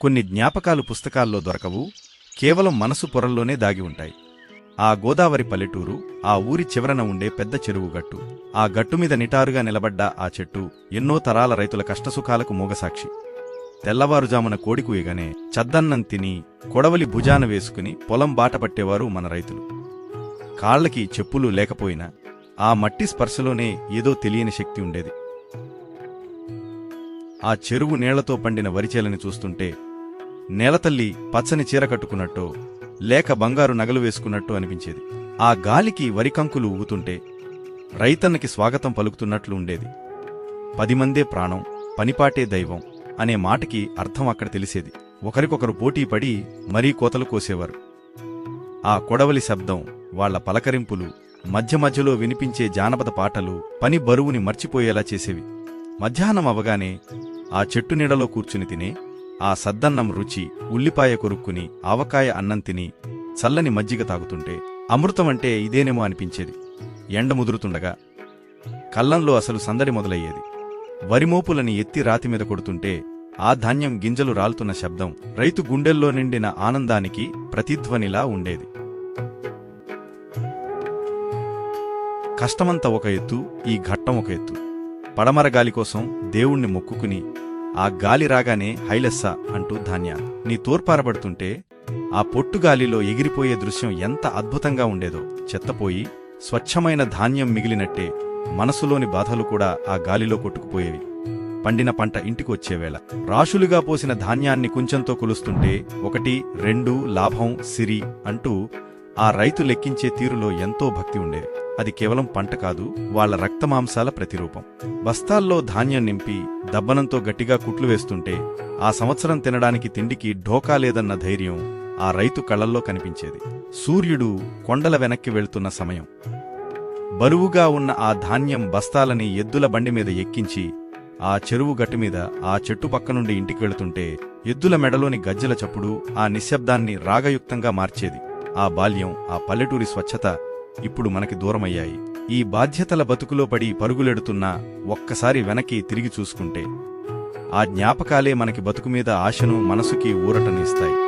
కొన్ని జ్ఞాపకాలు పుస్తకాల్లో దొరకవు కేవలం మనసు పొరల్లోనే దాగి ఉంటాయి. ఆ గోదావరి పల్లెటూరు ఆ ఊరి చివరన ఉండే పెద్ద చెరువు గట్టు ఆ గట్టు మీద నిటారుగా నిలబడ్డ ఆ చెట్టు ఎన్నో తరాల రైతుల కష్టసుఖాలకు మూగసాక్షి. తెల్లవారుజామున కోడికుయగానే చద్దన్నం తిని కొడవలి భుజాన వేసుకుని పొలం బాట పట్టేవారు మన రైతులు. కాళ్ళకి చెప్పులు లేకపోయినా ఆ మట్టి స్పర్శలోనే ఏదో తెలియని శక్తి ఉండేది. ఆ చెరువు నీళ్ళతో పండిన వరిచేలని చూస్తుంటే నేలతల్లి పచ్చని చీర కట్టుకున్నట్టో లేక బంగారు నగలు వేసుకున్నట్టు అనిపించేది. ఆ గాలికి వరికంకులు ఊగుతుంటే రైతన్నకి స్వాగతం పలుకుతున్నట్లు ఉండేది. పది మందే ప్రాణం పనిపాటే దైవం అనే మాటకి అర్థం అక్కడ తెలిసేది. ఒకరికొకరు పోటీపడి మరీ కోతలు కోసేవారు. ఆ కొడవలి శబ్దం వాళ్ళ పలకరింపులు మధ్య మధ్యలో వినిపించే జానపద పాటలు పని బరువుని మర్చిపోయేలా చేసేవి. మధ్యాహ్నం అవగానే ఆ చెట్టు నీడలో కూర్చుని తినే ఆ సద్దన్నం రుచి ఉల్లిపాయ కొరుక్కుని ఆవకాయ అన్నం తిని చల్లని మజ్జిగ తాగుతుంటే అమృతమంటే ఇదేనేమో అనిపించేది. ఎండ ముదురుతుండగా కల్లంలో అసలు సందడి మొదలయ్యేది. వరిమోపులని ఎత్తి రాతిమీద కొడుతుంటే ఆ ధాన్యం గింజలు రాలుతున్న శబ్దం రైతు గుండెల్లో నిండిన ఆనందానికి ప్రతిధ్వనిలా ఉండేది. కష్టమంతా ఒక ఎత్తు ఈ ఘట్టం ఒక ఎత్తు. పడమర గాలి కోసం దేవుణ్ణి మొక్కుకుని ఆ గాలి రాగానే హైలెస్సా అంటూ ధాన్య. నీ తూర్పారబడుతుంటే ఆ పొట్టుగాలిలో ఎగిరిపోయే దృశ్యం ఎంత అద్భుతంగా ఉండేదో. చెత్తపోయి స్వచ్ఛమైన ధాన్యం మిగిలినట్టే మనసులోని బాధలు కూడా ఆ గాలిలో కొట్టుకుపోయేవి. పండిన పంట ఇంటికి వచ్చేవేళ. రాశులుగా పోసిన ధాన్యాన్ని కొంచెంతో కొలుస్తుంటే ఒకటి రెండు లాభం సిరి అంటూ ఆ రైతు లెక్కించే తీరులో ఎంతో భక్తి ఉండేది. అది కేవలం పంట కాదు వాళ్ళ రక్తమాంసాల ప్రతిరూపం. బస్తాల్లో ధాన్యం నింపి దబ్బనంతో గట్టిగా కుట్లు వేస్తుంటే ఆ సంవత్సరం తినడానికి తిండికి ఢోకా లేదన్న ధైర్యం ఆ రైతు కళ్ళల్లో కనిపించేది. సూర్యుడు కొండల వెనక్కి వెళ్తున్న సమయం. బరువుగా ఉన్న ఆ ధాన్యం బస్తాలని ఎద్దుల బండి మీద ఎక్కించి ఆ చెరువు గట్టు మీద ఆ చెట్టు పక్క నుండి ఇంటికి వెళుతుంటే ఎద్దుల మెడలోని గజ్జెల చప్పుడు ఆ నిశ్శబ్దాన్ని రాగయుక్తంగా మార్చేది. ఆ బాల్యం ఆ పల్లెటూరి స్వచ్ఛత ఇప్పుడు మనకి దూరమయ్యాయి. ఈ బాధ్యతల బతుకులో పడి పరుగులెడుతున్నా ఒక్కసారి వెనక్కి తిరిగి చూసుకుంటే ఆ జ్ఞాపకాలే మనకి బతుకు మీద ఆశను మనసుకి ఊరటనిస్తాయి.